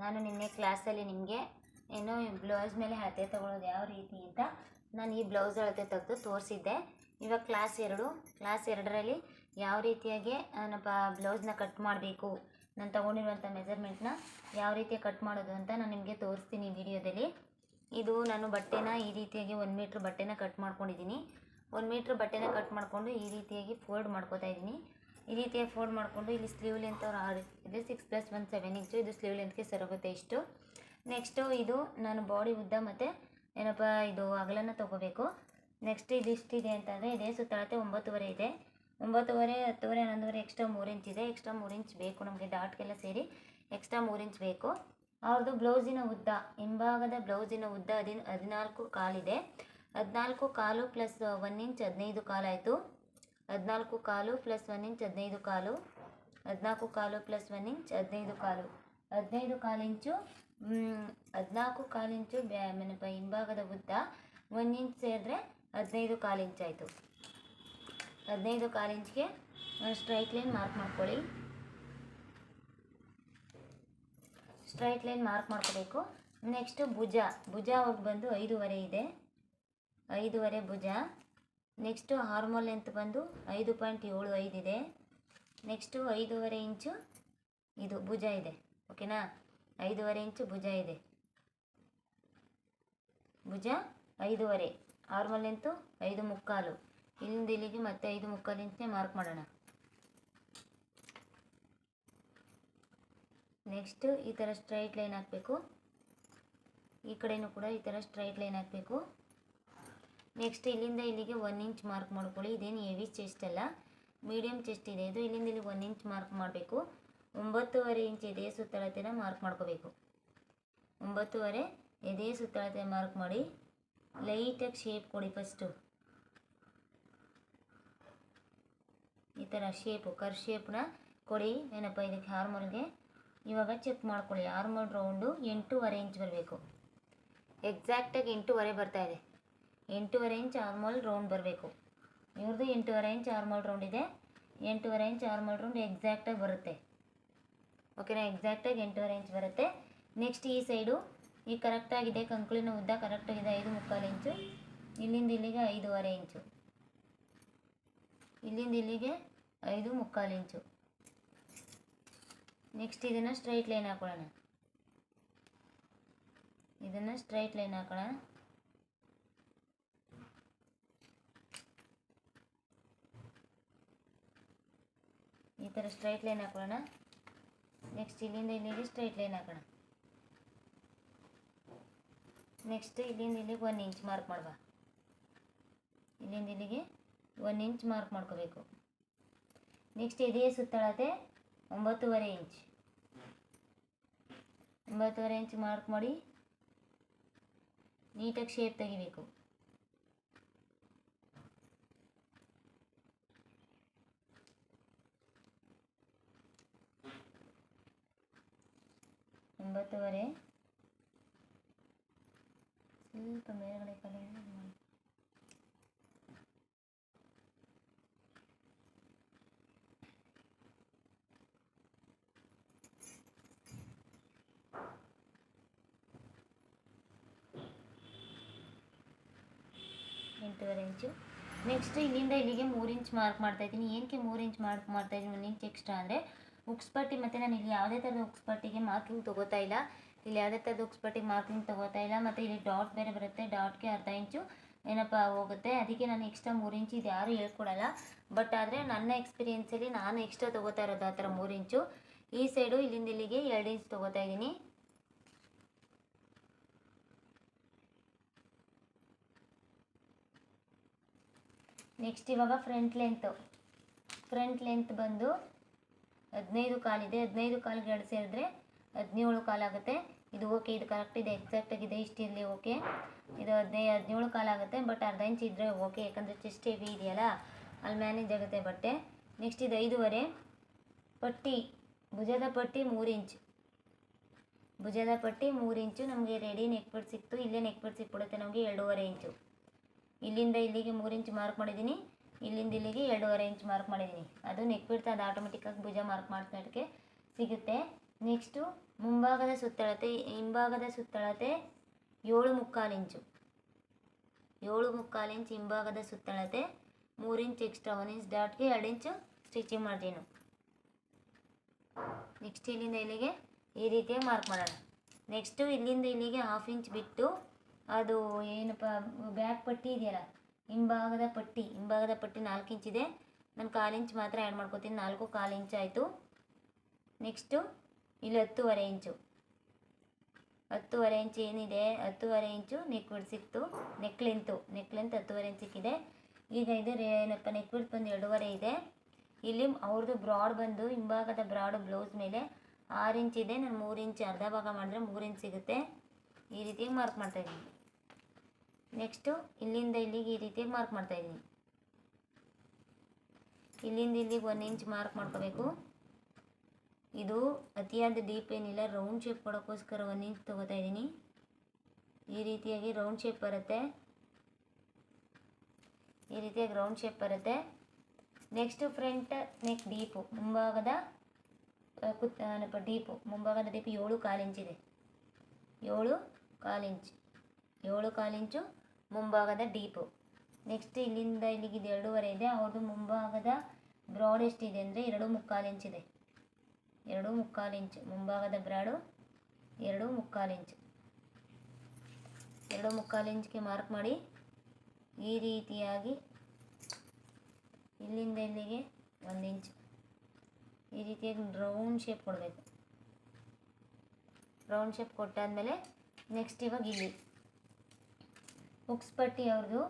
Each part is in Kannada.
ನಾನು ನಿನ್ನೆ ಕ್ಲಾಸಲ್ಲಿ ನಿಮಗೆ ಏನು ಬ್ಲೌಸ್ ಮೇಲೆ ಅಳತೆ ತಗೊಳ್ಳೋದು ಯಾವ ರೀತಿ ಅಂತ ನಾನು ಈ ಬ್ಲೌಸ್ ಅಳತೆ ತೆಗೆದು ತೋರಿಸಿದ್ದೆ. ಇವಾಗ ಕ್ಲಾಸ್ ಎರಡು, ಕ್ಲಾಸ್ ಎರಡರಲ್ಲಿ ಯಾವ ರೀತಿಯಾಗಿ ಏನಪ್ಪ ಬ್ಲೌಸ್ನ ಕಟ್ ಮಾಡಬೇಕು, ನಾನು ತೊಗೊಂಡಿರುವಂಥ ಮೆಜರ್ಮೆಂಟ್ನ ಯಾವ ರೀತಿ ಕಟ್ ಮಾಡೋದು ಅಂತ ನಾನು ನಿಮಗೆ ತೋರಿಸ್ತೀನಿ ವಿಡಿಯೋದಲ್ಲಿ. ಇದು ನಾನು ಬಟ್ಟೆನ ಈ ರೀತಿಯಾಗಿ ಒಂದು ಮೀಟ್ರ್ ಬಟ್ಟೆನ ಕಟ್ ಮಾಡ್ಕೊಂಡಿದ್ದೀನಿ. ಒಂದು ಮೀಟ್ರ್ ಬಟ್ಟೆನ ಕಟ್ ಮಾಡಿಕೊಂಡು ಈ ರೀತಿಯಾಗಿ ಫೋಲ್ಡ್ ಮಾಡ್ಕೋತಾ ಇದ್ದೀನಿ. ಈ ರೀತಿಯ ಫೋಲ್ಡ್ ಮಾಡಿಕೊಂಡು ಇಲ್ಲಿ ಸ್ಲೀವ್ ಲೆಂತ್ ಅವ್ರು ಆರು ಇದೆ. Six plus one seven inch ಇದು ಸ್ಲೀವ್ ಲೆಂತ್ಗೆ ಸರೋಗುತ್ತೆ ಇಷ್ಟು. ನೆಕ್ಸ್ಟು ಇದು ನಾನು ಬಾಡಿ ಉದ್ದ ಮತ್ತು ಏನಪ್ಪ ಇದು ಅಗಲನ್ನು ತೊಗೋಬೇಕು. ನೆಕ್ಸ್ಟ್ ಇದು ಇದೆ ಅಂತಂದರೆ ಇದೇ. ಸುತ್ತಳತೆ ಒಂಬತ್ತುವರೆ ಇದೆ. ಒಂಬತ್ತುವರೆ, ಹತ್ತುವರೆ, ಹನ್ನೊಂದುವರೆ ಎಕ್ಸ್ಟ್ರಾ ಮೂರು ಇಂಚ್ ಇದೆ. ಎಕ್ಸ್ಟ್ರಾ ಮೂರು ಇಂಚ್ ಬೇಕು. ನಮಗೆ ಡಾಟ್ಗೆಲ್ಲ ಸೇರಿ ಎಕ್ಸ್ಟ್ರಾ ಮೂರು ಇಂಚ್ ಬೇಕು. ಅವ್ರದ್ದು ಬ್ಲೌಸಿನ ಉದ್ದ, ಹಿಂಭಾಗದ ಬ್ಲೌಸಿನ ಉದ್ದ ಹದಿನ, ಹದಿನಾಲ್ಕು ಕಾಲಿದೆ. ಹದಿನಾಲ್ಕು ಕಾಲು ಪ್ಲಸ್ ಒನ್ ಇಂಚ್ ಹದಿನೈದು ಕಾಲಾಯಿತು. ಹದಿನಾಲ್ಕು ಕಾಲು ಪ್ಲಸ್ ಒನ್ ಇಂಚ್ ಹದಿನೈದು ಕಾಲು. ಹದಿನಾಲ್ಕು ಕಾಲು ಪ್ಲಸ್ ಒನ್ ಇಂಚ್ ಹದಿನೈದು ಕಾಲು. ಹದಿನೈದು ಕಾಲಿಂಚು ಹದಿನಾಲ್ಕು ಕಾಲಿಂಚು ಇಂಚು ಬ್ಯಾ ಹಿಂಭಾಗದ ಉದ್ದ ಒಂದು ಇಂಚ್ ಸೇರಿದ್ರೆ ಹದಿನೈದು ಕಾಲು ಇಂಚ್ ಆಯಿತು. ಹದಿನೈದು ಕಾಲು ಇಂಚ್ಗೆ ಸ್ಟ್ರೈಟ್ ಲೈನ್ ಮಾರ್ಕ್ ಮಾಡ್ಕೊಳ್ಳಿ. ಸ್ಟ್ರೈಟ್ ಲೈನ್ ಮಾರ್ಕ್ ಮಾಡ್ಕೋಬೇಕು. ನೆಕ್ಸ್ಟು ಭುಜ ಭುಜ ಹೋಗಿ ಬಂದು ಐದೂವರೆ ಇದೆ. ಐದೂವರೆ ಭುಜ. ನೆಕ್ಸ್ಟು ಆರ್ಮೋಲ್ ಲೆಂತ್ ಬಂದು ಐದು ಪಾಯಿಂಟ್ ಏಳು ಐದು ಇದೆ. ನೆಕ್ಸ್ಟು ಐದೂವರೆ ಇಂಚು ಇದು ಭುಜ ಇದೆ. ಓಕೆನಾ? ಐದೂವರೆ ಇಂಚು ಭುಜ ಇದೆ. ಭುಜ ಐದೂವರೆ. ಆರ್ಮಲ್ ಲೆಂತು ಐದು ಮುಕ್ಕಾಲು. ಇಲ್ಲಿಂದ ಇಲ್ಲಿಗೆ ಮತ್ತೆ ಐದು ಮುಕ್ಕಾಲು ಇಂಚನೇ ಮಾರ್ಕ್ ಮಾಡೋಣ. ನೆಕ್ಸ್ಟು ಈ ಥರ ಸ್ಟ್ರೈಟ್ ಲೈನ್ ಹಾಕಬೇಕು. ಈ ಕಡೆಯೂ ಕೂಡ ಈ ಥರ ಸ್ಟ್ರೈಟ್ ಲೈನ್ ಹಾಕಬೇಕು. ನೆಕ್ಸ್ಟ್ ಇಲ್ಲಿಂದ ಇಲ್ಲಿಗೆ ಒನ್ ಇಂಚ್ ಮಾರ್ಕ್ ಮಾಡ್ಕೊಳ್ಳಿ. ಇದೇನು ಹೆವಿ ಚೆಸ್ಟ್ ಅಲ್ಲ. ಮೀಡಿಯಮ್ ಚೆಸ್ಟ್ ಇದೆ. ಇದು ಇಲ್ಲಿಂದ ಇಲ್ಲಿ ಒನ್ ಇಂಚ್ ಮಾರ್ಕ್ ಮಾಡಬೇಕು. ಒಂಬತ್ತುವರೆ ಇಂಚ್ ಎದೆ ಸುತ್ತಳತೆನ ಮಾರ್ಕ್ ಮಾಡ್ಕೋಬೇಕು. ಒಂಬತ್ತುವರೆ ಎದೆ ಸುತ್ತಳತೆ ಮಾರ್ಕ್ ಮಾಡಿ. ಲೈಟಾಗಿ ಶೇಪ್ ಕೊಡಿ ಫಸ್ಟು ಈ ಥರ ಶೇಪು ಕರ್ ಶೇಪ್ನ ಕೊಡಿ. ಏನಪ್ಪ, ಇದಕ್ಕೆ ಹಾರ್ಮೋಲ್ಗೆ ಇವಾಗ ಚೆಕ್ ಮಾಡ್ಕೊಳ್ಳಿ. ಹಾರ್ಮೋಲ್ ರೌಂಡು ಎಂಟೂವರೆ ಇಂಚ್ ಬರಬೇಕು. ಎಕ್ಸಾಕ್ಟಾಗಿ ಎಂಟೂವರೆ ಬರ್ತಾ ಇದೆ. ಎಂಟೂವರೆ ಇಂಚ್ ಆರ್ಮೋಲ್ ರೌಂಡ್ ಬರಬೇಕು. ಇವ್ರದ್ದು ಎಂಟೂವರೆ ಇಂಚ್ ಆರ್ಮೋಲ್ ರೌಂಡ್ ಇದೆ. ಎಂಟೂವರೆ ಇಂಚ್ ಆರ್ಮೋಲ್ ರೌಂಡ್ ಎಕ್ಸಾಕ್ಟಾಗಿ ಬರುತ್ತೆ. ಓಕೆನಾ ಎಕ್ಸಾಕ್ಟಾಗಿ ಎಂಟೂವರೆ ಇಂಚ್ ಬರುತ್ತೆ. ನೆಕ್ಸ್ಟ್ ಈ ಸೈಡು ಈ ಕರೆಕ್ಟಾಗಿದೆ ಕಂಕುಳಿನ ಉದ್ದ ಕರೆಕ್ಟಾಗಿದೆ ಐದು ಮುಕ್ಕಾಲು ಇಂಚು. ಇಲ್ಲಿಂದ ಇಲ್ಲಿಗೆ ಐದೂವರೆ ಇಂಚು. ಇಲ್ಲಿಂದ ಇಲ್ಲಿಗೆ ಐದು ಮುಕ್ಕಾಲು ಇಂಚು. ನೆಕ್ಸ್ಟ್ ಇದನ್ನು ಸ್ಟ್ರೈಟ್ ಲೈನ್ ಹಾಕೊಳ್ಳೋಣ. ಇದನ್ನು ಸ್ಟ್ರೈಟ್ ಲೈನ್ ಹಾಕೋಣ ಈ ಥರ ಸ್ಟ್ರೈಟ್ ಲೈನ್ ಹಾಕೊಳ್ಳೋಣ. ನೆಕ್ಸ್ಟ್ ಇಲ್ಲಿಂದ ಇಲ್ಲಿಗೆ ಸ್ಟ್ರೈಟ್ ಲೈನ್ ಹಾಕೋಣ. ನೆಕ್ಸ್ಟ್ ಇಲ್ಲಿಂದ ಇಲ್ಲಿಗೆ ಒನ್ ಇಂಚ್ ಮಾರ್ಕ್ ಮಾಡುವ ಇಲ್ಲಿಂದ ಇಲ್ಲಿಗೆ ಒನ್ ಇಂಚ್ ಮಾರ್ಕ್ ಮಾಡ್ಕೋಬೇಕು. ನೆಕ್ಸ್ಟ್ ಇದೇ ಸುತ್ತಳತೆ ಒಂಬತ್ತುವರೆ ಇಂಚ್ ಒಂಬತ್ತುವರೆ ಇಂಚ್ ಮಾರ್ಕ್ ಮಾಡಿ ನೀಟಾಗಿ ಶೇಪ್ ತೆಗಿಬೇಕು. ಒಂಬತ್ತುವರೆ. ಸ್ವಲ್ಪ ಮೇಲುಗಡೆ. ಎಂಟೂವರೆ ಇಂಚು. ನೆಕ್ಸ್ಟ್ ಇಲ್ಲಿಂದ ಇಲ್ಲಿಗೆ ಮೂರು ಇಂಚ್ ಮಾರ್ಕ್ ಮಾಡ್ತಾ ಇದ್ದೀನಿ. ಏನಕ್ಕೆ ಮೂರು ಇಂಚ್ ಮಾರ್ಕ್ ಮಾಡ್ತಾ ಇದ್ದೀನಿ? ಒಂದು ಇಂಚ್ ಎಕ್ಸ್ಟ್ರಾ ಅಂದರೆ ಉಕ್ಸ್ ಪಟ್ಟಿ ಮತ್ತು ನಾನು ಇಲ್ಲಿ ಯಾವುದೇ ಥರದ ಉಕ್ಸ್ ಪಟ್ಟಿಗೆ ಮಾರ್ಕಿಂಗ್ ತೊಗೋತಾ ಇಲ್ಲ. ಇಲ್ಲಿ ಯಾವುದೇ ಥರದ ಉಕ್ಸ್ ಪಟ್ಟಿಗೆ ಮಾರ್ಕಿಂಗ್ ತೊಗೋತಾ ಇಲ್ಲ. ಮತ್ತು ಇಲ್ಲಿ ಡಾಟ್ ಬೇರೆ ಬರುತ್ತೆ. ಡಾಟ್ಗೆ ಅರ್ಧ ಇಂಚು ಏನಪ್ಪ ಹೋಗುತ್ತೆ. ಅದಕ್ಕೆ ನಾನು ಎಕ್ಸ್ಟ್ರಾ ಮೂರು ಇಂಚು ಇದು ಯಾರೂ ಹೇಳ್ಕೊಡಲ್ಲ. ಬಟ್ ಆದರೆ ನನ್ನ ಎಕ್ಸ್ಪೀರಿಯೆನ್ಸಲ್ಲಿ ನಾನು ಎಕ್ಸ್ಟ್ರಾ ತೊಗೋತಾ ಇರೋದು ಆ ಥರ ಮೂರು ಇಂಚು. ಈ ಸೈಡು ಇಲ್ಲಿಂದ ಇಲ್ಲಿಗೆ ಎರಡು ಇಂಚ್ ತೊಗೋತಾ ಇದ್ದೀನಿ. ನೆಕ್ಸ್ಟ್ ಇವಾಗ ಫ್ರಂಟ್ ಲೆಂತು. ಫ್ರಂಟ್ ಲೆಂತ್ ಬಂದು ಹದಿನೈದು ಕಾಲಿದೆ ಹದಿನೈದು ಕಾಲಿಗೆ ಎರಡು ಸೇರಿದ್ರೆ ಹದಿನೇಳು ಕಾಲಾಗುತ್ತೆ ಇದು ಓಕೆ ಇದು ಕರೆಕ್ಟ್ ಇದೆ. ಎಕ್ಸಾಕ್ಟ್ ಆಗಿದೆ. ಇಷ್ಟಿರಲಿ ಓಕೆ ಇದು ಹದಿನೈ, ಹದಿನೇಳು ಕಾಲಾಗುತ್ತೆ ಬಟ್ ಅರ್ಧ ಇಂಚ್ ಇದ್ದರೆ ಓಕೆ ಯಾಕಂದರೆ ಚೆಸ್ಟ್ ಹೆವಿ ಇದೆಯಲ್ಲ, ಅಲ್ಲಿ ಮ್ಯಾನೇಜ್ ಆಗುತ್ತೆ ಬಟ್ಟೆ. ನೆಕ್ಸ್ಟ್ ಇದು ಐದೂವರೆ. ಪಟ್ಟಿ, ಭುಜದ ಪಟ್ಟಿ ಮೂರು ಇಂಚ್ ಭುಜದ ಪಟ್ಟಿ ಮೂರು ಇಂಚು ನಮಗೆ ರೆಡಿ ನೆಕ್ ಪಟ್ ಸಿಕ್ತು. ಇಲ್ಲೇ ನೆಕ್ ಪಟ್ ಸಿಕ್ಬಿಡುತ್ತೆ ನಮಗೆ ಎರಡೂವರೆ ಇಂಚು ಇಲ್ಲಿಂದ ಇಲ್ಲಿಗೆ ಮೂರು ಇಂಚು ಮಾರ್ಕ್ ಮಾಡಿದ್ದೀನಿ. ಇಲ್ಲಿಂದ ಇಲ್ಲಿಗೆ ಎರಡೂವರೆ ಇಂಚ್ ಮಾರ್ಕ್ ಮಾಡಿದ್ದೀನಿ. ಅದು ನೆಕ್ ಬಿಡ್ತಾ ಅದು ಆಟೋಮೆಟಿಕ್ಕಾಗಿ ಭುಜ ಮಾರ್ಕ್ ಮಾಡ್ಕೊಳ್ಳೋಕ್ಕೆ ಸಿಗುತ್ತೆ. ನೆಕ್ಸ್ಟು ಮುಂಭಾಗದ ಸುತ್ತಳತೆ, ಹಿಂಭಾಗದ ಸುತ್ತಳತೆ ಏಳು ಮುಕ್ಕಾಲು ಇಂಚು ಏಳು ಮುಕ್ಕಾಲು ಇಂಚ್ ಹಿಂಭಾಗದ ಸುತ್ತಳತೆ ಮೂರು ಇಂಚ್ ಎಕ್ಸ್ಟ್ರಾ ಒನ್ ಇಂಚ್ ಡಾಟ್ಗೆ ಎರಡು ಇಂಚು ಸ್ಟಿಚಿಂಗ್ ಮಾಡ್ತೀನಿ. ನೆಕ್ಸ್ಟ್ ಇಲ್ಲಿಂದ ಇಲ್ಲಿಗೆ ಈ ರೀತಿಯಾಗಿ ಮಾರ್ಕ್ ಮಾಡೋಣ. ನೆಕ್ಸ್ಟು ಇಲ್ಲಿಂದ ಇಲ್ಲಿಗೆ ಹಾಫ್ ಇಂಚ್ ಬಿಟ್ಟು ಅದು ಏನಪ್ಪ ಬ್ಯಾಕ್ ಪಟ್ಟಿ ಇದೆಯಲ್ಲ ಹಿಂಭಾಗದ ಪಟ್ಟಿ ಹಿಂಭಾಗದ ಪಟ್ಟಿ ನಾಲ್ಕು ಇಂಚ್ ಇದೆ. ನಾನು ಕಾಲು ಇಂಚ್ ಮಾತ್ರ ಆ್ಯಡ್ ಮಾಡ್ಕೋತೀನಿ. ನಾಲ್ಕು ಕಾಲು ಇಂಚ್ ಆಯಿತು. ನೆಕ್ಸ್ಟು ಇಲ್ಲಿ ಹತ್ತುವರೆ ಇಂಚು ಹತ್ತುವರೆ ಇಂಚ್ ಏನಿದೆ? ಹತ್ತುವರೆ ಇಂಚು ನೆಕ್ ವಿಡ್ ಸಿಕ್ತು ನೆಕ್ ಲೆಂತು ನೆಕ್ ಲೆಂತ್ ಹತ್ತುವರೆ ಇಂಚ್ ಸಿಕ್ಕಿದೆ ಈಗ ಇದು ಏನಪ್ಪ ನೆಕ್ ವಿಡ್ ಬಂದು ಎರಡೂವರೆ ಇದೆ. ಇಲ್ಲಿ ಅವ್ರದ್ದು ಬ್ರಾಡ್ ಬಂದು ಹಿಂಭಾಗದ ಬ್ರಾಡ್ ಬ್ಲೌಸ್ ಮೇಲೆ ಆರು ಇಂಚ್ ಇದೆ. ನಾನು ಮೂರು ಇಂಚ್ ಅರ್ಧ ಭಾಗ ಮಾಡಿದ್ರೆ ಮೂರು ಇಂಚ್ ಸಿಗುತ್ತೆ. ಈ ರೀತಿಯಾಗಿ ಮಾರ್ಕ್ ಮಾಡ್ತಾಯಿದ್ದೀನಿ ನೆಕ್ಸ್ಟು ಇಲ್ಲಿಂದ ಇಲ್ಲಿಗೆ ಈ ರೀತಿ ಮಾರ್ಕ್ ಮಾಡ್ತಾಯಿದ್ದೀನಿ ಇಲ್ಲಿಂದ ಇಲ್ಲಿಗೆ ಒನ್ ಇಂಚ್ ಮಾರ್ಕ್ ಮಾಡ್ಕೋಬೇಕು. ಇದು ಅತಿಯಾದ ಡೀಪ್ ಏನಿಲ್ಲ ರೌಂಡ್ ಶೇಪ್ ಕೊಡೋಕ್ಕೋಸ್ಕರ ಒನ್ ಇಂಚ್ ತೊಗೋತಾ ಇದ್ದೀನಿ. ಈ ರೀತಿಯಾಗಿ ರೌಂಡ್ ಶೇಪ್ ಬರುತ್ತೆ. ಈ ರೀತಿಯಾಗಿ ರೌಂಡ್ ಶೇಪ್ ಬರುತ್ತೆ. ನೆಕ್ಸ್ಟು ಫ್ರಂಟ್ ನೆಕ್ ಡೀಪು ಮುಂಭಾಗದ ಕುತ್ ಡೀಪು ಮುಂಭಾಗದ ಡೀಪ್ ಏಳು ಕಾಲು ಇಂಚಿದೆ ಏಳು ಕಾಲು ಇಂಚ್ ಏಳು ಕಾಲು ಇಂಚು ಮುಂಭಾಗದ ಡೀಪು ನೆಕ್ಸ್ಟ್ ಇಲ್ಲಿಂದ ಇಲ್ಲಿಗೆ ಇದು ಎರಡೂವರೆ ಇದೆ. ಅವ್ರದ್ದು ಮುಂಭಾಗದ ಬ್ರಾಡ್ ಎಷ್ಟಿದೆ ಅಂದರೆ ಎರಡು ಮುಕ್ಕಾಲು ಇಂಚಿದೆ ಎರಡು ಮುಕ್ಕಾಲು ಇಂಚ್ ಮುಂಭಾಗದ ಬ್ರಾಡು ಎರಡು ಮುಕ್ಕಾಲು ಇಂಚು ಎರಡು ಮುಕ್ಕಾಲು ಇಂಚ್ಗೆ ಮಾರ್ಕ್ ಮಾಡಿ ಈ ರೀತಿಯಾಗಿ ಇಲ್ಲಿಂದ ಇಲ್ಲಿಗೆ ಒಂದು ಇಂಚ್ ಈ ರೀತಿಯಾಗಿ ರೌಂಡ್ ಶೇಪ್ ಕೊಡಬೇಕು. ರೌಂಡ್ ಶೇಪ್ ಕೊಟ್ಟಾದಮೇಲೆ ನೆಕ್ಸ್ಟ್ ಇವಾಗ ಇಲ್ಲಿ. ಉಕ್ಸ್ ಪಟ್ಟಿ ಅವ್ರದ್ದು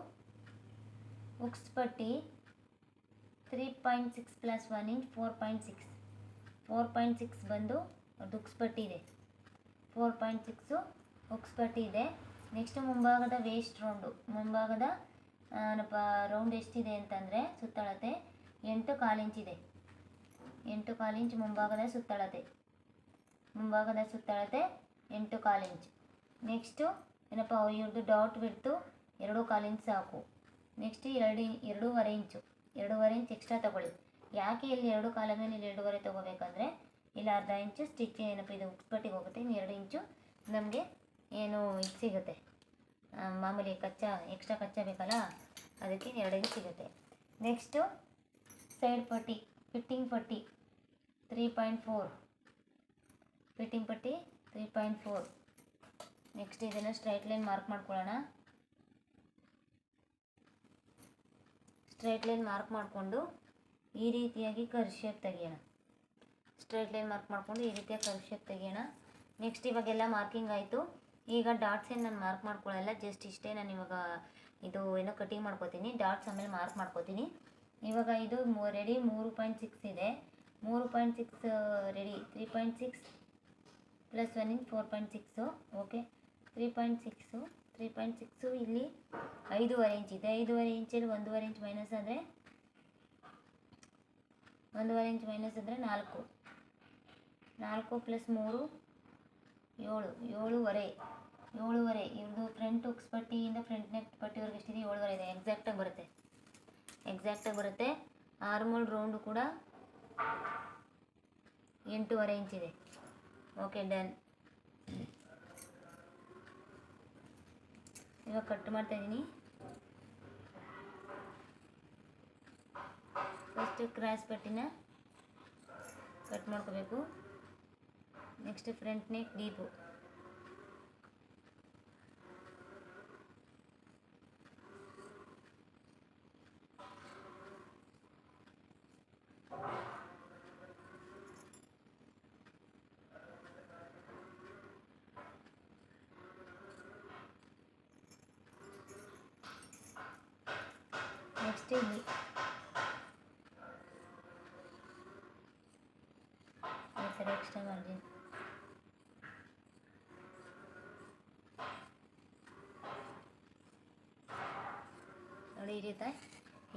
ಉಕ್ಸ್ಪಟ್ಟಿ three point six plus one inch four point six four point six ಬಂದು ಅವ್ರದ್ದು ಉಕ್ಸ್ಪಟ್ಟಿ ಇದೆ. ಫೋರ್ ಪಾಯಿಂಟ್ ಸಿಕ್ಸು ಉಕ್ಸ್ಪಟ್ಟಿ ಇದೆ. ನೆಕ್ಸ್ಟ್ ಮುಂಭಾಗದ ವೇಸ್ಟ್ ರೌಂಡು ಮುಂಭಾಗದ ನಪ್ಪ ಏನಪ್ಪ ರೌಂಡ್ ಎಷ್ಟಿದೆ ಅಂತಂದರೆ ಸುತ್ತಳತೆ ಎಂಟು ಕಾಲು ಇಂಚಿದೆ ಎಂಟು ಕಾಲಿಂಚ್ ಮುಂಭಾಗದ ಸುತ್ತಳತೆ. ಮುಂಭಾಗದ ಸುತ್ತಳತೆ ಎಂಟು ಕಾಲಿಂಚ್ ನೆಕ್ಸ್ಟು ಏನಪ್ಪ ಇವ್ರದ್ದು ಡಾಟ್ ಬಿಟ್ಟು ಎರಡು ಕಾಲು ಇಂಚ್ ಸಾಕು. ನೆಕ್ಸ್ಟ್ ಎರಡು, ಎರಡೂವರೆ ಇಂಚು. ಎರಡೂವರೆ ಇಂಚ್ ಎಕ್ಸ್ಟ್ರಾ ತೊಗೊಳ್ಳಿ. ಯಾಕೆ ಇಲ್ಲಿ ಎರಡು ಕಾಲ ಮೇಲೆ ಇಲ್ಲಿ ಎರಡೂವರೆ ತೊಗೋಬೇಕಂದ್ರೆ, ಇಲ್ಲಿ ಅರ್ಧ ಇಂಚು ಸ್ಟಿಚ್ ಏನಪ್ಪ, ಇದು ಉಕ್ಸ್ಪಟ್ಟಿಗೆ ಹೋಗುತ್ತೆ, ಇನ್ನು ಎರಡು ಇಂಚು ನಮಗೆ ಏನು ಇದು ಸಿಗುತ್ತೆ. ಮಾಮೂಲಿ ಕಚ್ಚಾ ಎಕ್ಸ್ಟ್ರಾ ಕಚ್ಚಾ ಬೇಕಲ್ಲ, ಅದಕ್ಕೆ ಎರಡು ಇಂಚು ಸಿಗುತ್ತೆ. ನೆಕ್ಸ್ಟು ಸೈಡ್ ಪಟ್ಟಿ ಫಿಟ್ಟಿಂಗ್ ಪಟ್ಟಿ ತ್ರೀ ಪಾಯಿಂಟ್ ಫೋರ್ ಫಿಟ್ಟಿಂಗ್ ಪಟ್ಟಿ ತ್ರೀ ಪಾಯಿಂಟ್ ಫೋರ್ ನೆಕ್ಸ್ಟ್ ಇದನ್ನು ಸ್ಟ್ರೈಟ್ ಲೈನ್ ಮಾರ್ಕ್ ಮಾಡ್ಕೊಳ್ಳೋಣ. ಸ್ಟ್ರೈಟ್ ಲೈನ್ ಮಾರ್ಕ್ ಮಾಡಿಕೊಂಡು ಈ ರೀತಿಯಾಗಿ ಕರ್ ಶೇಪ್ ತೆಗಿಯೋಣ. ಸ್ಟ್ರೈಟ್ ಲೈನ್ ಮಾರ್ಕ್ ಮಾಡಿಕೊಂಡು ಈ ರೀತಿಯಾಗಿ ಕರ್ ಶೇಪ್ ತೆಗಿಯೋಣ. ನೆಕ್ಸ್ಟ್ ಇವಾಗೆಲ್ಲ ಮಾರ್ಕಿಂಗ್ ಆಯಿತು. ಈಗ ಡಾಟ್ಸ್ ಏನು ನಾನು ಮಾರ್ಕ್ ಮಾಡ್ಕೊಳ್ಳಲ್ಲ ಜಸ್ಟ್ ಇಷ್ಟೇ ನಾನು ಇವಾಗ ಇದು ಏನೋ ಕಟಿಂಗ್ ಮಾಡ್ಕೋತೀನಿ. ಡಾಟ್ಸ್ ಆಮೇಲೆ ಮಾರ್ಕ್ ಮಾಡ್ಕೋತೀನಿ. ಇವಾಗ ಇದು ರೆಡಿ ಮೂರು ಪಾಯಿಂಟ್ ಸಿಕ್ಸ್ ಇದೆ. ಮೂರು point six ready three point six plus one in four point six okay three point six three point six ಇಲ್ಲಿ ಐದೂವರೆ ಇಂಚ್ ಇದೆ. ಐದೂವರೆ ಇಂಚಲ್ಲಿ ಒಂದೂವರೆ ಇಂಚ್ ಮೈನಸ್ ಆದರೆ, ಒಂದೂವರೆ ಇಂಚ್ ಮೈನಸ್ ಅಂದರೆ ನಾಲ್ಕು. ನಾಲ್ಕು ಪ್ಲಸ್ ಮೂರು, ಏಳು. ಏಳುವರೆ. ಏಳುವರೆ. ಇವ್ರದ್ದು ಫ್ರಂಟ್ ಉಕ್ಸ್ ಪಟ್ಟಿಯಿಂದ ಫ್ರಂಟ್ ನೆಕ್ ಪಟ್ಟಿವರೆಗೆ ಎಷ್ಟಿದೆ? ಏಳುವರೆ ಇದೆ. ಎಕ್ಸಾಕ್ಟಾಗಿ ಬರುತ್ತೆ. ಎಕ್ಸಾಕ್ಟಾಗಿ ಬರುತ್ತೆ. ಆರ್ಮೋಲ್ ರೌಂಡು ಕೂಡ ಎಂಟೂವರೆ ಇದೆ. ಓಕೆ ಡನ್ ಇವಾಗ ಕಟ್ ಮಾಡ್ತಾ ಇದ್ದೀನಿ ಫಸ್ಟ್ ಕ್ರಾಸ್ ಪಟ್ಟಿನ ಕಟ್ ಮಾಡ್ಕೋಬೇಕು ನೆಕ್ಸ್ಟ್ ಫ್ರಂಟ್ ನೆಕ್ ಡೀಪು ನೋಡಿ, ಈ ರೀತಿ,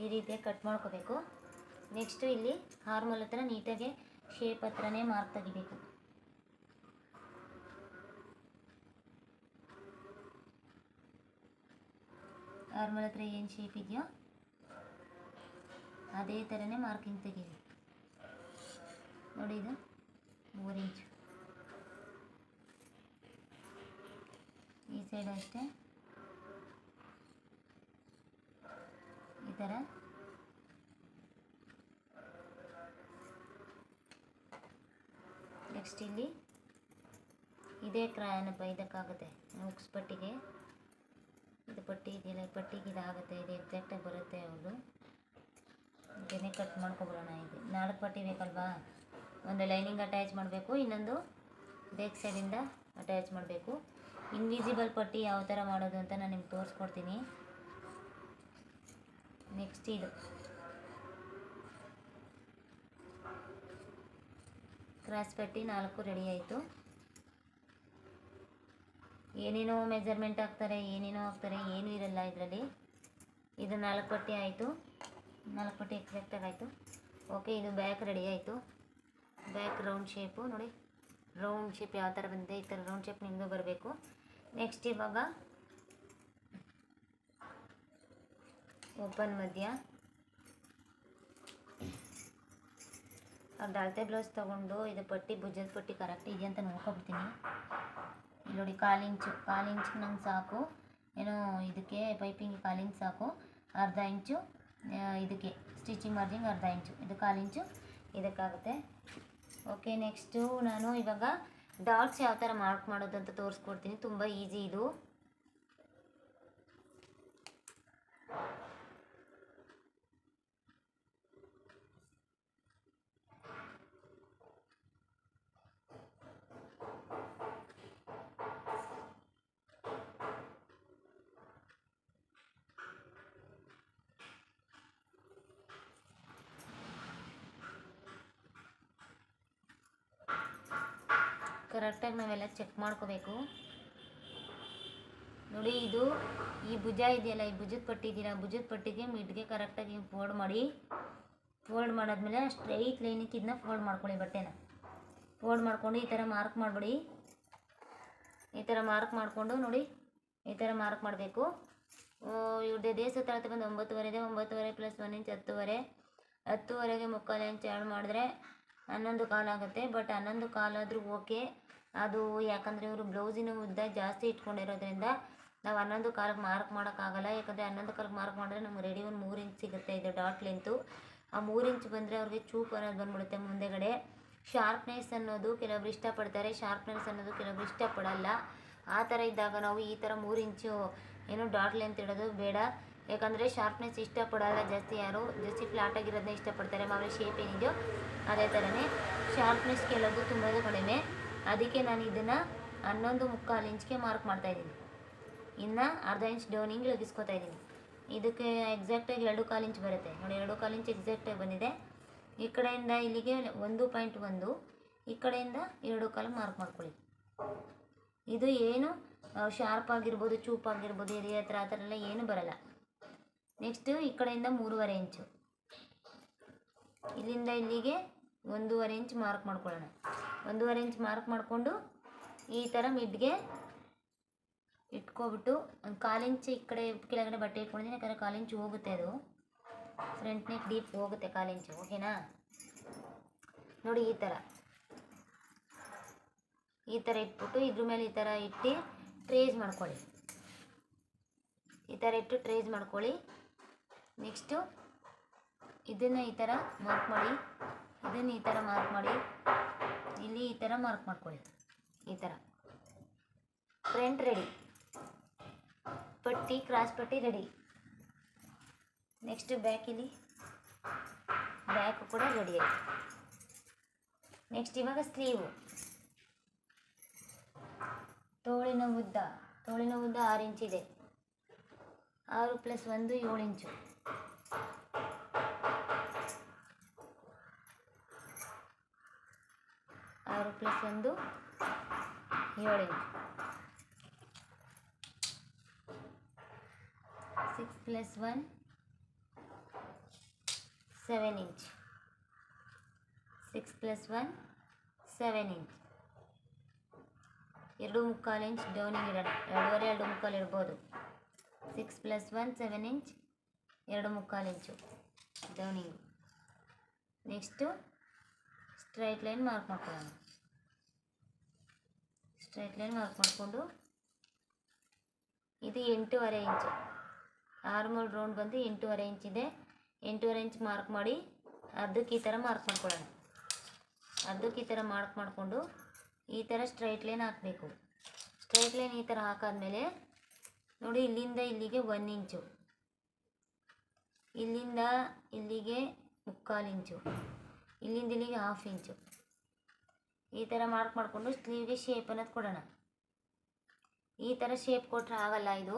ಈ ರೀತಿಯಾಗಿ ಕಟ್ ಮಾಡ್ಕೋಬೇಕು. ನೆಕ್ಸ್ಟು ಇಲ್ಲಿ ಹಾರ್ಮಲ್ ಹತ್ರ ನೀಟಾಗಿ ಶೇಪ್ ಹತ್ರನೇ ಮಾರ್ಕ್ ತೆಗಿಬೇಕು. ಹಾರ್ಮಲ್ ಹತ್ರ ಏನು ಶೇಪ್ ಇದೆಯೋ, ಅದೇ ಥರನೇ ಮಾರ್ಕಿಂಗ್ ತೆಗೀರಿ. ನೋಡಿ ಇದು, ಮೂರು ಇಂಚು ಈ ಸೈಡ್ ಅಷ್ಟೇ. ಥರ ನೆಕ್ಸ್ಟ್ ಇಲ್ಲಿ. ಇದೇ ಕ್ರಾಯನ ಬೈದಕ್ಕಾಗುತ್ತೆ. ಉಕ್ಸ್ ಪಟ್ಟಿಗೆ. ಇದು ಪಟ್ಟಿ ಇದೆಯಲ್ಲ, ಈ ಪಟ್ಟಿಗೆ ಇದಾಗುತ್ತೆ, ಇದು ಎಕ್ಸಾಕ್ಟಾಗಿ ಬರುತ್ತೆ ಅವರು ಇದನ್ನೇ ಕಟ್ ಮಾಡ್ಕೊಬಿಡೋಣ ಇದು. ನಾಲ್ಕು ಪಟ್ಟಿ ಬೇಕಲ್ವಾ? ಒಂದು ಲೈನಿಂಗ್ ಅಟ್ಯಾಚ್ ಮಾಡಬೇಕು, ಇನ್ನೊಂದು ಬೇಕ್ ಸೈಡಿಂದ ಅಟ್ಯಾಚ್ ಮಾಡಬೇಕು. ಇನ್ವಿಸಿಬಲ್ ಪಟ್ಟಿ ಯಾವ ಥರ ಮಾಡೋದು ಅಂತ ನಾನು ನಿಮ್ಗೆ ತೋರಿಸ್ಕೊಡ್ತೀನಿ. ನೆಕ್ಸ್ಟ್ ಇದು. ಕ್ರಾಸ್ ಪಟ್ಟಿ ನಾಲ್ಕು ರೆಡಿ ಆಯಿತು. ಏನೇನೋ ಮೆಜರ್ಮೆಂಟ್ ಹಾಕ್ತಾರೆ, ಏನೇನೋ ಹಾಕ್ತಾರೆ, ಏನೂ ಇರಲ್ಲ ಇದರಲ್ಲಿ. ಇದು ನಾಲ್ಕು ಪಟ್ಟಿ ಆಯಿತು. ನಾಲ್ಕು ಪಟ್ಟಿ ಎಕ್ಸಾಕ್ಟಾಗಿ ಆಯಿತು. ಓಕೆ ಇದು ಬ್ಯಾಕ್ ರೆಡಿ ಆಯಿತು. ಬ್ಯಾಕ್ ರೌಂಡ್ ಶೇಪು ನೋಡಿ. ರೌಂಡ್ ಶೇಪ್ ಯಾವ ಥರ ಬಂದಿದೆ, ಈ ಥರ ರೌಂಡ್ ಶೇಪ್ ನಿಮ್ಮದು ಬರಬೇಕು. ನೆಕ್ಸ್ಟ್ ಇವಾಗ ಓಪನ್ ಮಧ್ಯ. ಅವ್ರದ್ದು ಅಳತೆ ಬ್ಲೌಸ್ ತೊಗೊಂಡು ಇದು ಪಟ್ಟಿ, ಭುಜದ ಪಟ್ಟಿ ಕರೆಕ್ಟ್ ಇದೆ ಅಂತ ನೋಡ್ಕೊಬಿಡ್ತೀನಿ ಇಲ್ಲಿ ನೋಡಿ ಕಾಲು ಇಂಚು, ಕಾಲು ಇಂಚಿಗೆ ನಂಗೆ ಸಾಕು. ಏನೋ ಇದಕ್ಕೆ ಪೈಪಿಂಗ್ ಕಾಲು ಇಂಚು ಸಾಕು. ಅರ್ಧ ಇಂಚು ಇದಕ್ಕೆ ಸ್ಟಿಚಿಂಗ್ ಮಾರ್ಜಿಂಗ್ ಅರ್ಧ ಇಂಚು. ಇದು ಕಾಲು ಇಂಚು, ಇದಕ್ಕಾಗುತ್ತೆ. ಓಕೆ, ನೆಕ್ಸ್ಟು ನಾನು ಇವಾಗ ಡಾಟ್ಸ್ ಯಾವ ಥರ ಮಾರ್ಕ್ ಮಾಡೋದು ಅಂತ ತೋರಿಸ್ಕೊಡ್ತೀನಿ. ತುಂಬ ಈಸಿ ಇದು. ಕರೆಕ್ಟಾಗಿ ನಾವೆಲ್ಲ ಚೆಕ್ ಮಾಡ್ಕೋಬೇಕು. ನೋಡಿ, ಇದು ಈ ಭುಜ ಇದೆಯಲ್ಲ, ಈ ಭುಜದ ಪಟ್ಟಿ ಇದೆಯಲ್ಲ ಭುಜದ ಪಟ್ಟಿಗೆ ಮಿಡ್ಗೆ ಕರೆಕ್ಟಾಗಿ ಫೋಲ್ಡ್ ಮಾಡಿ. ಫೋಲ್ಡ್ ಮಾಡಾದ್ಮೇಲೆ ಸ್ಟ್ರೈಟ್ ಲೈನಿಗೆ ಇದನ್ನ ಫೋಲ್ಡ್ ಮಾಡ್ಕೊಳ್ಳಿ ಬಟ್ಟೆನ. ಫೋಲ್ಡ್ ಮಾಡ್ಕೊಂಡು ಈ ಥರ ಮಾರ್ಕ್ ಮಾಡಿಬಿಡಿ. ಈ ಥರ ಮಾರ್ಕ್ ಮಾಡಿಕೊಂಡು ನೋಡಿ, ಈ ಥರ ಮಾರ್ಕ್ ಮಾಡಬೇಕು. ಇವ್ರದ್ದು ದೇಶ ತಳತೆ ಬಂದು ಒಂಬತ್ತುವರೆ ಇದೆ, ಒಂಬತ್ತುವರೆ ಪ್ಲಸ್ ಒನ್ ಇಂಚ್ ಹತ್ತುವರೆ. ಹತ್ತುವರೆಗೆ ಮುಕ್ಕಾಲು ಇಂಚ್ ಆ್ಯಡ್ ಮಾಡಿದ್ರೆ ಹನ್ನೊಂದು ಕಾಲು ಆಗುತ್ತೆ ಬಟ್ ಹನ್ನೊಂದು ಕಾಲಾದರೂ ಓಕೆ ಅದು ಯಾಕಂದರೆ ಇವರು ಬ್ಲೌಸಿನ ಉದ್ದ ಜಾಸ್ತಿ ಇಟ್ಕೊಂಡಿರೋದ್ರಿಂದ ನಾವು ಹನ್ನೊಂದು ಕಾಲಕ್ಕೆ ಮಾರ್ಕ್ ಮಾಡೋಕ್ಕಾಗಲ್ಲ ಯಾಕಂದರೆ ಹನ್ನೊಂದು ಕಾಲಕ್ಕೆ ಮಾರ್ಕ್ ಮಾಡಿದ್ರೆ ನಮ್ಗೆ ರೆಡಿ ಒಂದು ಮೂರು ಇಂಚ್ ಸಿಗುತ್ತೆ ಇದು ಡಾಟ್ ಲೆಂತು ಆ ಮೂರು ಇಂಚ್ ಬಂದರೆ ಅವ್ರಿಗೆ ಚೂಪ್ ಅನ್ನೋದು ಬಂದ್ಬಿಡುತ್ತೆ ಮುಂದೆಗಡೆ. ಶಾರ್ಪ್ನೆಸ್ ಅನ್ನೋದು ಕೆಲವೊಬ್ರು ಇಷ್ಟಪಡ್ತಾರೆ. ಶಾರ್ಪ್ನೆಸ್ ಅನ್ನೋದು ಕೆಲವೊಬ್ರು ಇಷ್ಟಪಡಲ್ಲ. ಆ ಥರ ಇದ್ದಾಗ ನಾವು ಈ ಥರ ಮೂರು ಇಂಚು ಏನು ಡಾಟ್ ಲೆಂತ್ ಇಡೋದು ಬೇಡ. ಯಾಕಂದರೆ ಶಾರ್ಪ್ನೆಸ್ ಇಷ್ಟಪಡಲ್ಲ ಜಾಸ್ತಿ ಯಾರು. ಜಾಸ್ತಿ ಫ್ಲಾಟ್ ಆಗಿರೋದನ್ನ ಇಷ್ಟಪಡ್ತಾರೆ. ಮಾಮೂಲಿ ಶೇಪ್ ಏನಿದೆಯೋ ಅದೇ ಥರನೇ ಶಾರ್ಪ್ನೆಸ್ ಕೆಲವೊಂದು ತುಂಬ ಕಡಿಮೆ. ಅದಕ್ಕೆ ನಾನು ಇದನ್ನು ಹನ್ನೊಂದು ಮುಕ್ಕಾಲು ಇಂಚ್ಗೆ ಮಾರ್ಕ್ ಮಾಡ್ತಾಯಿದ್ದೀನಿ ಇನ್ನು ಅರ್ಧ ಇಂಚ್ ಡೌನಿಂಗ್ ಲಗಿಸ್ಕೊತಾ ಇದ್ದೀನಿ. ಇದಕ್ಕೆ ಎಕ್ಸಾಕ್ಟಾಗಿ ಎರಡು ಕಾಲು ಇಂಚ್ ಬರುತ್ತೆ. ನೋಡಿ, ಎರಡು ಕಾಲು ಇಂಚ್ ಎಕ್ಸಾಕ್ಟಾಗಿ ಬಂದಿದೆ. ಈ ಕಡೆಯಿಂದ ಇಲ್ಲಿಗೆ ಒಂದು ಪಾಯಿಂಟ್ ಒಂದು, ಈ ಕಡೆಯಿಂದ ಎರಡು ಕಾಲು ಮಾರ್ಕ್ ಮಾಡ್ಕೊಳ್ಳಿ. ಇದು ಏನು ಶಾರ್ಪ್ ಆಗಿರ್ಬೋದು, ಚೂಪ್ ಆಗಿರ್ಬೋದು ಎದೆ ಹತ್ರ ಆ ಥರ ಎಲ್ಲ ಏನು ಬರಲ್ಲ. ನೆಕ್ಸ್ಟು ಈ ಕಡೆಯಿಂದ ಮೂರುವರೆ ಇಂಚು. ಇಲ್ಲಿಂದ ಇಲ್ಲಿಗೆ ಒಂದೂವರೆ ಇಂಚ್ ಮಾರ್ಕ್ ಮಾಡ್ಕೊಳ್ಳೋಣ. ಒಂದೂವರೆ ಇಂಚ್ ಮಾರ್ಕ್ ಮಾಡಿಕೊಂಡು ಈ ಥರ ಮಿಡ್ಗೆ ಇಟ್ಕೊಬಿಟ್ಟು ಒಂದು ಕಾಲು ಇಂಚ್ ಈ ಕಡೆ ಕೆಳಗಡೆ ಬಟ್ಟೆ ಇಟ್ಕೊಂಡಿದ್ದೀನಿ, ಯಾಕಂದರೆ ಕಾಲು ಇಂಚು ಹೋಗುತ್ತೆ ಅದು. ಫ್ರಂಟ್ ನೆಕ್ ಡೀಪ್ ಹೋಗುತ್ತೆ ಕಾಲು ಇಂಚು ಓಕೆನಾ ನೋಡಿ ಈ ಥರ. ಈ ಥರ ಇಟ್ಬಿಟ್ಟು ಇದ್ರ ಮೇಲೆ ಈ ಥರ ಇಟ್ಟು ಟ್ರೇಸ್ ಮಾಡ್ಕೊಳ್ಳಿ. ಈ ಥರ ಇಟ್ಟು ಟ್ರೇಸ್ ಮಾಡ್ಕೊಳ್ಳಿ. ನೆಕ್ಸ್ಟು ಇದನ್ನು ಈ ಥರ ಮಾರ್ಕ್ ಮಾಡಿ, ಇದನ್ನು ಈ ಥರ ಮಾರ್ಕ್ ಮಾಡಿ. ಇಲ್ಲಿ ಈ ಥರ ಮಾರ್ಕ್ ಮಾಡ್ಕೊಳ್ಳಿ. ಈ ಥರ. ಫ್ರಂಟ್ ರೆಡಿ ಪಟ್ಟಿ ಕ್ರಾಸ್ ಪಟ್ಟಿ ರೆಡಿ ನೆಕ್ಸ್ಟ್ ಬ್ಯಾಕ್ ಇಲ್ಲಿ. ಬ್ಯಾಕ್ ಕೂಡ ರೆಡಿ ಆಯಿತು. ನೆಕ್ಸ್ಟ್ ಇವಾಗ ಸ್ಲೀವು ತೋಳಿನ ಉದ್ದ. ತೋಳಿನ ಉದ್ದ ಆರು ಇಂಚಿದೆ ಆರು ಪ್ಲಸ್ ಒಂದು ಏಳು ಇಂಚು ಆರು ಪ್ಲಸ್ ಒಂದು ಏಳು inch six plus one seven inch six plus one seven inch ಎರಡು ಮುಕ್ಕಾಲು ಇಂಚ್ ಡೌನಿಂಗ್ ಇಡೋಣ ಎರಡೂವರೆ, ಎರಡು ಮುಕ್ಕಾಲು ಇರ್ಬೋದು. Six plus one seven inch ಎರಡು ಮುಕ್ಕಾಲು inch downing next straight line mark ಮಾಡ್ಕೊಳ್ಳೋಣ. ಸ್ಟ್ರೈಟ್ ಲೈನ್ ಮಾರ್ಕ್ ಮಾಡಿಕೊಂಡು. ಇದು ಎಂಟೂವರೆ ಇಂಚ್. ಆರ್ಮೋಲ್ ರೌಂಡ್ ಬಂದು ಎಂಟೂವರೆ ಇಂಚ್ ಇದೆ. ಎಂಟೂವರೆ ಇಂಚ್ ಮಾರ್ಕ್ ಮಾಡಿ ಅರ್ಧಕ್ಕೆ ಈ ಥರ ಮಾರ್ಕ್ ಮಾಡ್ಕೊಳ್ಳೋಣ. ಅರ್ಧಕ್ಕೆ ಈ ಥರ ಮಾರ್ಕ್ ಮಾಡಿಕೊಂಡು ಈ ಥರ ಸ್ಟ್ರೈಟ್ ಲೈನ್ ಹಾಕಬೇಕು. ಸ್ಟ್ರೈಟ್ ಲೈನ್ ಈ ಥರ ಹಾಕಾದ್ಮೇಲೆ ನೋಡಿ ಇಲ್ಲಿಂದ ಇಲ್ಲಿಗೆ ಒನ್ ಇಂಚು ಇಲ್ಲಿಂದ ಇಲ್ಲಿಗೆ ಮುಕ್ಕಾಲು ಇಂಚು ಇಲ್ಲಿಂದ ಇಲ್ಲಿಗೆ ಹಾಫ್ ಇಂಚು ಈ ಥರ ಮಾರ್ಕ್ ಮಾಡಿಕೊಂಡು ಸ್ಲೀವ್ಗೆ ಶೇಪ್ ಅನ್ನೋದು ಕೊಡೋಣ. ಈ ಥರ ಶೇಪ್ ಕೊಟ್ಟರೆ ಆಗಲ್ಲ ಇದು.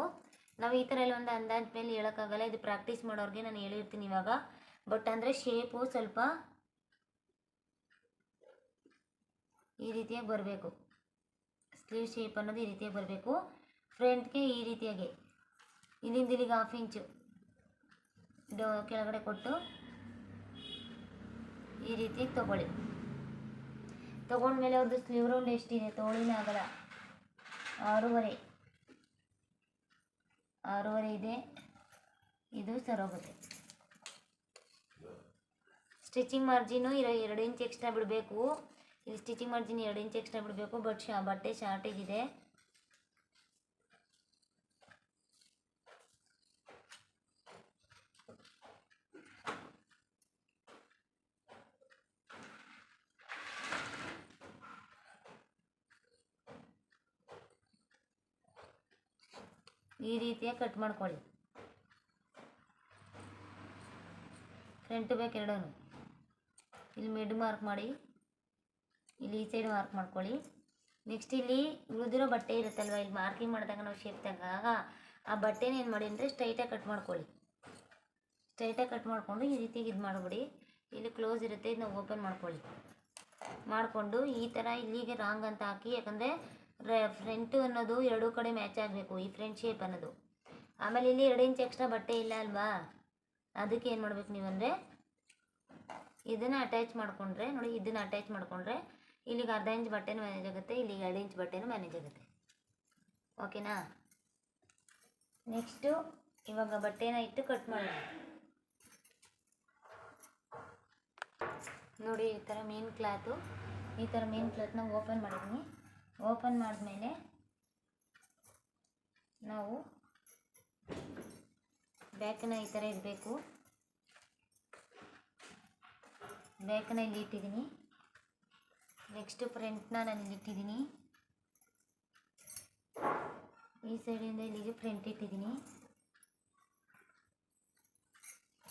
ನಾವು ಈ ಥರ ಎಲ್ಲ ಒಂದು ಅಂದಾಜ್ ಮೇಲೆ ಹೇಳೋಕ್ಕಾಗಲ್ಲ. ಇದು ಪ್ರಾಕ್ಟೀಸ್ ಮಾಡೋರಿಗೆ ನಾನು ಹೇಳಿರ್ತೀನಿ ಇವಾಗ. ಬಟ್ ಅಂದರೆ ಶೇಪು ಸ್ವಲ್ಪ ಈ ರೀತಿಯಾಗಿ ಬರಬೇಕು. ಸ್ಲೀವ್ ಶೇಪ್ ಅನ್ನೋದು ಈ ರೀತಿಯಾಗಿ ಬರಬೇಕು. ಫ್ರಂಟ್ಗೆ ಈ ರೀತಿಯಾಗಿ. ಇಲ್ಲಿಂದ ಇಲ್ಲಿಗೆ ಹಾಫ್ ಇಂಚು ಕೆಳಗಡೆ ಕೊಟ್ಟು ಈ ರೀತಿಯಾಗಿ ತಗೊಳ್ಳಿ. ತಗೊಂಡ್ಮೇಲೆ ಅವ್ರದ್ದು ಸ್ಲೀವ್ ರೌಂಡ್ ಎಷ್ಟಿದೆ ತೋಳಿನ ಅಗಲ ಆರೂವರೆ. ಆರೂವರೆ ಇದೆ. ಇದು ಸರೋಗುತ್ತೆ. ಸ್ಟಿಚಿಂಗ್ ಮಾರ್ಜಿನು ಇರೋ ಎರಡು ಇಂಚ್ ಎಕ್ಸ್ಟ್ರಾ ಬಿಡಬೇಕು. ಇಲ್ಲಿ ಸ್ಟಿಚಿಂಗ್ ಮಾರ್ಜಿನ್ ಎರಡು ಇಂಚ್ ಎಕ್ಸ್ಟ್ರಾ ಬಿಡಬೇಕು ಬಟ್ ಶಾ ಬಟ್ಟೆ ಶಾರ್ಟೇಜ್ ಇದೆ. ಈ ರೀತಿಯಾಗಿ ಕಟ್ ಮಾಡ್ಕೊಳ್ಳಿ. ಫ್ರಂಟ್ ಬೇಕು ಎರಡೂ ಇಲ್ಲಿ ಮಿಡ್ ಮಾರ್ಕ್ ಮಾಡಿ. ಇಲ್ಲಿ ಈ ಸೈಡ್ ಮಾರ್ಕ್ ಮಾಡ್ಕೊಳ್ಳಿ. ನೆಕ್ಸ್ಟ್ ಇಲ್ಲಿ ಉಳಿದಿರೋ ಬಟ್ಟೆ ಇರುತ್ತಲ್ವ, ಇಲ್ಲಿ ಮಾರ್ಕಿಂಗ್ ಮಾಡಿದಾಗ ನಾವು ಶೇಪ್ ತೆಗಾಗ ಆ ಬಟ್ಟೆನ ಏನು ಮಾಡಿ ಅಂದರೆ ಸ್ಟ್ರೈಟಾಗಿ ಕಟ್ ಮಾಡ್ಕೊಳ್ಳಿ. ಸ್ಟ್ರೈಟಾಗಿ ಕಟ್ ಮಾಡಿಕೊಂಡು ಈ ರೀತಿಯಾಗಿ ಇದು ಮಾಡಿಬಿಡಿ. ಇಲ್ಲಿ ಕ್ಲೋಸ್ ಇರುತ್ತೆ ಇದನ್ನ ಓಪನ್ ಮಾಡ್ಕೊಳ್ಳಿ. ಮಾಡಿಕೊಂಡು ಈ ಥರ ಇಲ್ಲಿಗೆ ರಾಂಗ್ ಅಂತ ಹಾಕಿ, ಯಾಕಂದರೆ ಫ್ರಂಟು ಅನ್ನೋದು ಎರಡೂ ಕಡೆ ಮ್ಯಾಚ್ ಆಗಬೇಕು, ಈ ಫ್ರಂಟ್ ಶೇಪ್ ಅನ್ನೋದು. ಆಮೇಲೆ ಇಲ್ಲಿ ಎರಡು ಇಂಚ್ ಎಕ್ಸ್ಟ್ರಾ ಬಟ್ಟೆ ಇಲ್ಲ ಅಲ್ವಾ? ಅದಕ್ಕೆ ಏನು ಮಾಡ್ಬೇಕು ನೀವು ಅಂದರೆ, ಇದನ್ನು ಅಟ್ಯಾಚ್ ಮಾಡಿಕೊಂಡ್ರೆ, ನೋಡಿ ಇದನ್ನು ಅಟ್ಯಾಚ್ ಮಾಡಿಕೊಂಡ್ರೆ, ಇಲ್ಲಿಗೆ ಅರ್ಧ ಇಂಚ್ ಬಟ್ಟೆನೂ ಮ್ಯಾನೇಜ್ ಆಗುತ್ತೆ, ಇಲ್ಲಿಗೆ ಎರಡು ಇಂಚ್ ಬಟ್ಟೆನೂ ಮ್ಯಾನೇಜ್ ಆಗುತ್ತೆ. ಓಕೆನಾ ನೆಕ್ಸ್ಟು ಇವಾಗ ಬಟ್ಟೆನ ಇಟ್ಟು ಕಟ್ ಮಾಡೋಣ. ನೋಡಿ ಈ ಥರ ಮೇನ್ ಕ್ಲಾತು ಈ ಥರ ಮೇನ್ ಕ್ಲಾತ್ನ ಓಪನ್ ಮಾಡಿದ್ದೀನಿ. ಓಪನ್ ಮಾಡಿದ್ಮೇಲೆ ನಾವು ಬ್ಯಾಕನ್ನ ಈ ಥರ ಇಡಬೇಕು. ಬ್ಯಾಕನ್ನ ಇಲ್ಲಿ ಇಟ್ಟಿದ್ದೀನಿ. ನೆಕ್ಸ್ಟ್ ಫ್ರಂಟ್ನ ನಾನು ಇಲ್ಲಿ ಇಟ್ಟಿದ್ದೀನಿ. ಈ ಸೈಡಿಂದ ಇಲ್ಲಿಗೆ ಫ್ರಂಟ್ ಇಟ್ಟಿದ್ದೀನಿ.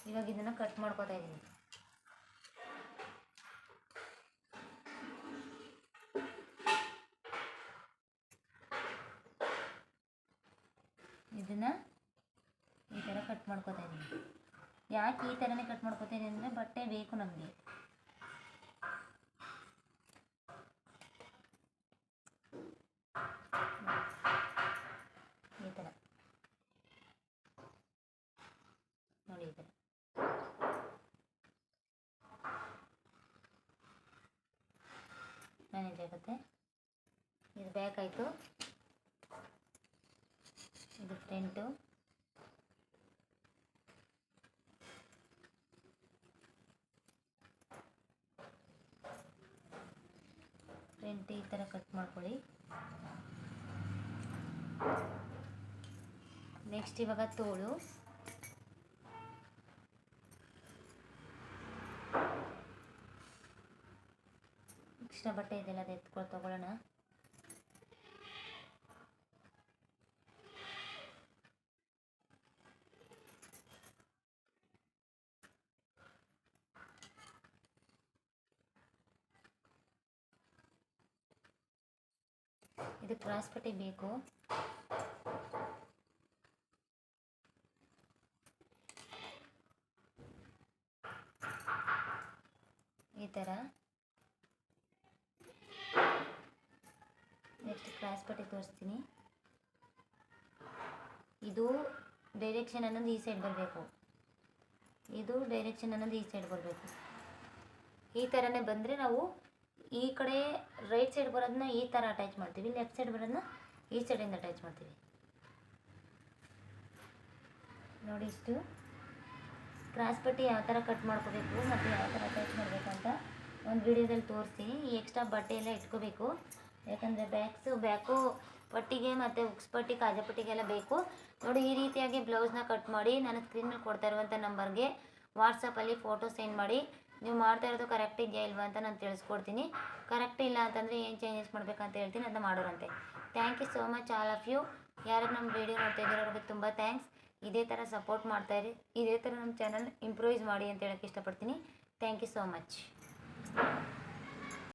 ಇವಾಗ ಇದನ್ನು ಕಟ್ ಮಾಡ್ಕೊತಾ ಇದ್ದೀನಿ ಇದನ್ನು ಈ ಥರ ಕಟ್ ಮಾಡ್ಕೊತಾ ಇದ್ದೀನಿ ಯಾಕೆ ಈ ಥರನೇ ಕಟ್ ಮಾಡ್ಕೋತೀನಿ ಅಂದರೆ ಬಟ್ಟೆ ಬೇಕು ನಮಗೆ. ಈ ಥರ ನೋಡಿ ಈ ಥರ ಇದು ಬ್ಯಾಕ್ ಇದು ಫ್ರಂಟ್ ಈ ಥರ ಕಟ್ ಮಾಡ್ಕೊಳ್ಳಿ ನೆಕ್ಸ್ಟ್ ಇವಾಗ ತೋಳು. ಎಕ್ಸ್ಟ್ರಾ ಬಟ್ಟೆ ಇದೆಲ್ಲ ಅದು ಎತ್ಕೊಂಡು ತಗೊಳ್ಳೋಣ. ಇದು ಕ್ರಾಸ್ ಪಟ್ಟಿ ಬೇಕು ಈ ಥರ ನೆಕ್ಸ್ಟ್ ಕ್ರಾಸ್ ಪಟ್ಟಿ ತೋರಿಸ್ತೀನಿ ಇದು ಡೈರೆಕ್ಷನ್ ಅನ್ನೋದು ಈ ಸೈಡ್ ಬರಬೇಕು. ಇದು ಡೈರೆಕ್ಷನ್ ಅನ್ನೋದು ಈ ಸೈಡ್ ಬರಬೇಕು. ಈ ಥರನೇ ಬಂದರೆ ನಾವು ಈ ಕಡೆ ರೈಟ್ ಸೈಡ್ ಬರೋದನ್ನ ಈ ಥರ ಅಟ್ಯಾಚ್ ಮಾಡ್ತೀವಿ. ಲೆಫ್ಟ್ ಸೈಡ್ ಬರೋದನ್ನ ಈ ಸೈಡಿಂದ ಅಟ್ಯಾಚ್ ಮಾಡ್ತೀವಿ. ನೋಡಿ ಇಷ್ಟು. ಕ್ರಾಸ್ ಪಟ್ಟಿ ಯಾವ ಥರ ಕಟ್ ಮಾಡ್ಕೋಬೇಕು ಮತ್ತು ಯಾವ ಥರ ಅಟ್ಯಾಚ್ ಮಾಡಬೇಕು ಅಂತ ಒಂದು ವಿಡಿಯೋದಲ್ಲಿ ತೋರಿಸ್ತೀನಿ. ಎಕ್ಸ್ಟ್ರಾ ಬಟ್ಟೆ ಎಲ್ಲ ಇಟ್ಕೋಬೇಕು. ಯಾಕಂದರೆ ಬ್ಯಾಕ್ಸು ಬ್ಯಾಕು ಪಟ್ಟಿಗೆ ಮತ್ತು ಉಕ್ಸ್ ಪಟ್ಟಿ, ಕಾಜಾ ಪಟ್ಟಿಗೆಲ್ಲ ಬೇಕು. ನೋಡಿ, ಈ ರೀತಿಯಾಗಿ ಬ್ಲೌಸ್ನ ಕಟ್ ಮಾಡಿ ನಾನು ಸ್ಕ್ರೀನ್ ಮೇಲೆ ಕೊಡ್ತಾ ಇರುವಂಥ ನಂಬರ್ಗೆ ವಾಟ್ಸಪ್ಪಲ್ಲಿ ಫೋಟೋ ಸೆಂಡ್ ಮಾಡಿ. ನೀವು ಮಾಡ್ತಾ ಇರೋದು ಕರೆಕ್ಟ್ ಇದೆಯಾ ಇಲ್ವಾ ಅಂತ ನಾನು ತಿಳಿಸ್ಕೊಡ್ತೀನಿ. ಕರೆಕ್ಟ್ ಇಲ್ಲ ಅಂತಂದರೆ ಏನು ಚೇಂಜಸ್ ಮಾಡ್ಬೇಕಂತ ಹೇಳ್ತೀನಿ, ಅದನ್ನ ಮಾಡೋರಂತೆ. Thank you so much all of you ಯಾರು ನಮ್ಮ ವೀಡಿಯೋ ನೋಡ್ತಾ ಇದ್ದಾರೆ, ಅವ್ರಿಗೆ ತುಂಬ ಥ್ಯಾಂಕ್ಸ್ ಇದೇ ಥರ ಸಪೋರ್ಟ್ ಮಾಡ್ತಾಯಿರಿ ಇದೇ ಥರ ನಮ್ಮ ಚಾನಲ್ ಇಂಪ್ರೂವೈಸ್ ಮಾಡಿ ಅಂತ ಹೇಳೋಕ್ಕೆ ಇಷ್ಟಪಡ್ತೀನಿ. Thank you so much